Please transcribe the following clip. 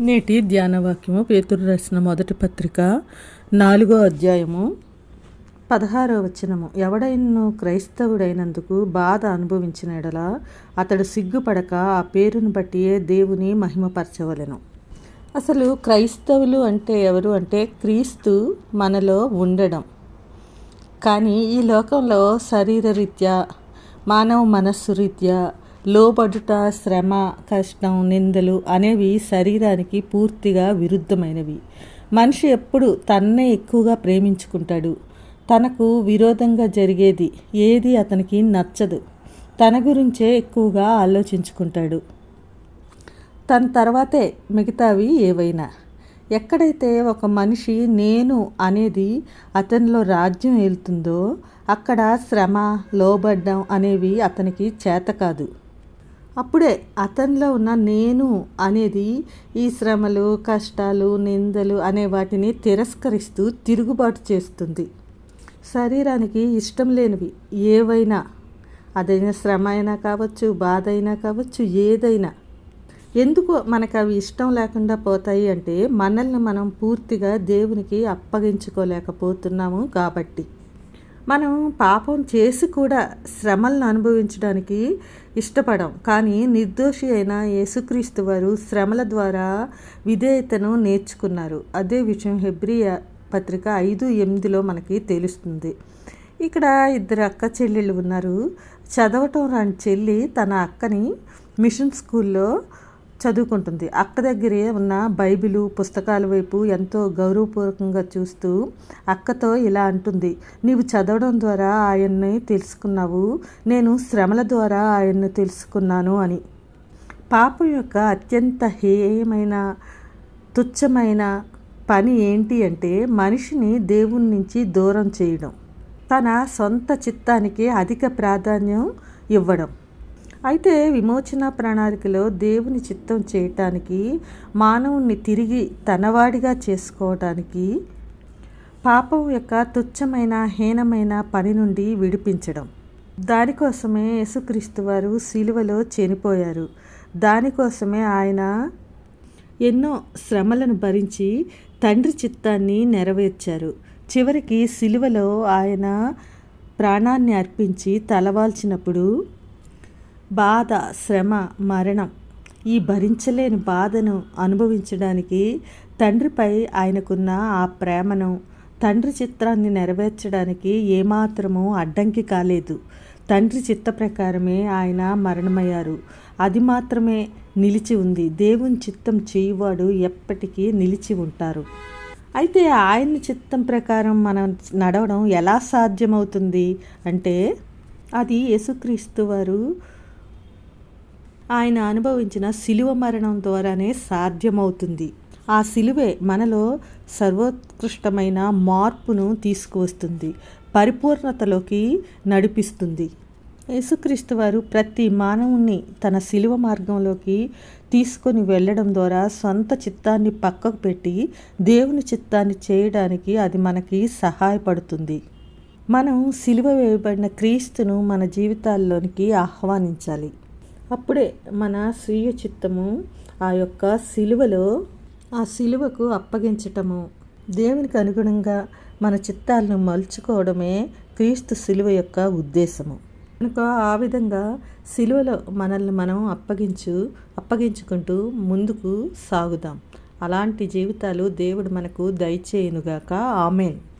నేటి ధ్యాన వాక్యము పేతురు రాసిన మొదటి పత్రిక నాలుగో అధ్యాయము పదహారో వచనము. ఎవడైనను క్రైస్తవుడైనందుకు బాధ అనుభవించిన ఎడల అతడు సిగ్గుపడక ఆ పేరును బట్టియే దేవుని మహిమపరచవలెను. అసలు క్రైస్తవులు అంటే ఎవరు అంటే క్రీస్తు మనలో ఉండడం. కానీ ఈ లోకంలో శరీరరీత్యా మానవ మనస్సు రీత్యా లోబడుట శ్రమ కష్టం నిందలు అనేవి శరీరానికి పూర్తిగా విరుద్ధమైనవి. మనిషి ఎప్పుడు తన్నే ఎక్కువగా ప్రేమించుకుంటాడు. తనకు విరోధంగా జరిగేది ఏది అతనికి నచ్చదు. తన గురించే ఎక్కువగా ఆలోచించుకుంటాడు. తన తర్వాతే మిగతావి ఏవైనా. ఎక్కడైతే ఒక మనిషి నేను అనేది అతనిలో రాజ్యం ఏలుతుందో అక్కడ శ్రమ లోబడ్డం అనేవి అతనికి చేత కాదు. అప్పుడే అతనిలో ఉన్న నేను అనేది ఈ శ్రమలు కష్టాలు నిందలు అనే వాటిని తిరస్కరిస్తూ తిరుగుబాటు చేస్తుంది. శరీరానికి ఇష్టం లేనివి ఏవైనా అదైనా శ్రమ అయినా కావచ్చు బాధ అయినా కావచ్చు ఏదైనా. ఎందుకు మనకు అవి ఇష్టం లేకుండా పోతాయి అంటే మనల్ని మనం పూర్తిగా దేవునికి అప్పగించుకోలేకపోతున్నాము కాబట్టి. మనం పాపం చేసి కూడా శ్రమలను అనుభవించడానికి ఇష్టపడం. కానీ నిర్దోషి అయిన యేసుక్రీస్తు వారు శ్రమల ద్వారా విధేయతను నేర్చుకున్నారు. అదే విషయం హెబ్రియ పత్రిక ఐదు ఎనిమిదిలో మనకి తెలుస్తుంది. ఇక్కడ ఇద్దరు అక్క చెల్లెళ్ళు ఉన్నారు. చదవటం రాని చెల్లి తన అక్కని మిషన్ స్కూల్లో చదువుకుంటుంది. అక్క దగ్గరే ఉన్న బైబిలు పుస్తకాల వైపు ఎంతో గౌరవపూర్వకంగా చూస్తూ అక్కతో ఇలా అంటుంది. నీవు చదవడం ద్వారా ఆయన్ని తెలుసుకున్నావు. నేను శ్రమల ద్వారా ఆయన్ను తెలుసుకున్నాను అని. పాపం యొక్క అత్యంత హేయమైన తుచ్చమైన పని ఏంటి అంటే మనిషిని దేవుని నుంచి దూరం చేయడం. తన సొంత చిత్తానికి అధిక ప్రాధాన్యం ఇవ్వడం. అయితే విమోచన ప్రణాళికలో దేవుని చిత్తం చేయటానికి మానవుణ్ణి తిరిగి తనవాడిగా చేసుకోవటానికి పాపం యొక్క తుచ్చమైన హీనమైన పని నుండి విడిపించడం. దానికోసమే యేసుక్రీస్తు వారు శిలువలో చనిపోయారు. దానికోసమే ఆయన ఎన్నో శ్రమలను భరించి తండ్రి చిత్తాన్ని నెరవేర్చారు. చివరికి శిలువలో ఆయన ప్రాణాన్ని అర్పించి తలవాల్చినప్పుడు బాధ శ్రమ మరణం ఈ భరించలేని బాధను అనుభవించడానికి తండ్రిపై ఆయనకున్న ఆ ప్రేమను తండ్రి చిత్రాన్ని నెరవేర్చడానికి ఏమాత్రమూ అడ్డంకి కాలేదు. తండ్రి చిత్త ప్రకారమే ఆయన మరణమయ్యారు. అది మాత్రమే నిలిచి ఉంది. దేవుని చిత్తం చేయువాడు ఎప్పటికీ నిలిచి ఉంటారు. అయితే ఆయన చిత్తం ప్రకారం మనం నడవడం ఎలా సాధ్యమవుతుంది? అంటే అది యేసుక్రీస్తు వారు ఆయన అనుభవించిన శిలువ మరణం ద్వారానే సాధ్యమవుతుంది. ఆ శిలువే మనలో సర్వోత్కృష్టమైన మార్పును తీసుకువస్తుంది పరిపూర్ణతలోకి నడిపిస్తుంది. యేసుక్రీస్తు వారు ప్రతి మానవుణ్ణి తన శిలువ మార్గంలోకి తీసుకొని వెళ్ళడం ద్వారా సొంత చిత్తాన్ని పక్కకు పెట్టి దేవుని చిత్తాన్ని చేయడానికి అది మనకి సహాయపడుతుంది. మనం సిలువ వేయబడిన క్రీస్తును మన జీవితాల్లోనికి ఆహ్వానించాలి. అప్పుడే మన స్వీయ చిత్తము ఆ యొక్క సిలువలో ఆ సిలువకు అప్పగించటము. దేవునికి అనుగుణంగా మన చిత్తాలను మలుచుకోవడమే క్రీస్తు సిలువ యొక్క ఉద్దేశము. కనుక ఆ విధంగా సిలువలో మనల్ని మనం అప్పగించు అప్పగించుకుంటూ ముందుకు సాగుదాం. అలాంటి జీవితాలు దేవుడు మనకు దయచేయునుగాక. ఆమెన్.